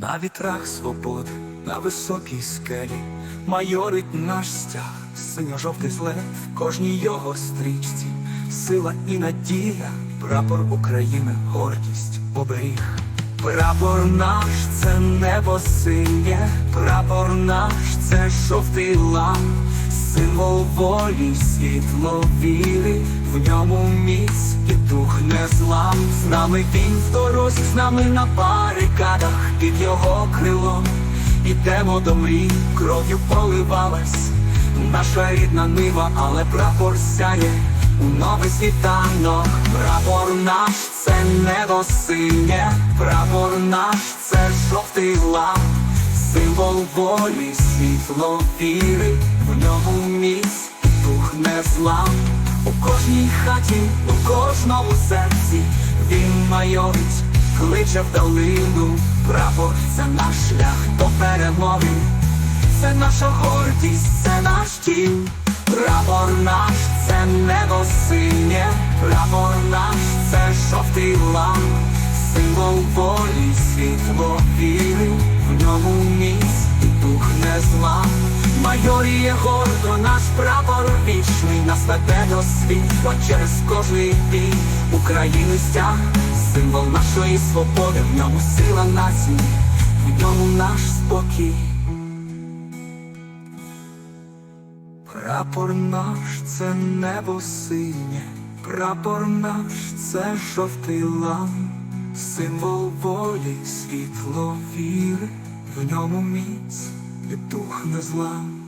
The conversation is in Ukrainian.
На вітрах свободи, на високій скелі. Майорить наш стяг, синьо-жовтий злет в кожній його стрічці, сила і надія, прапор України, гордість, оберіг. Прапор наш це небо синє, прапор наш це жовтий лам, символ волі, світло віри, в ньому міць і дух не злам. З нами він в дорозі, з нами на барикадах, під його крилом. Ідемо до мрій, кров'ю поливалась наша рідна нива, але прапор сяє у новий світанок. Прапор наш це небо синє, прапор наш це жовтий лам, символ волі, світло віри, в ньому міць дух не злам. У кожній хаті, у кожному серці він майорить, кличе в долину. Перемоги. Це наша гордість, це наш дім, прапор наш, це небо синє, прапор наш, це жовтий лам, символ волі, світло віри, в ньому міць і дух не злам. Майоріє гордо наш прапор вічний, нас веде до світла через кожний бій. України стяг, символ нашої свободи, в ньому сила нації, в наш спокій. Прапор наш це небо синє, прапор наш це жовтий лам, символ волі, світло віри, в ньому міць і дух не злам.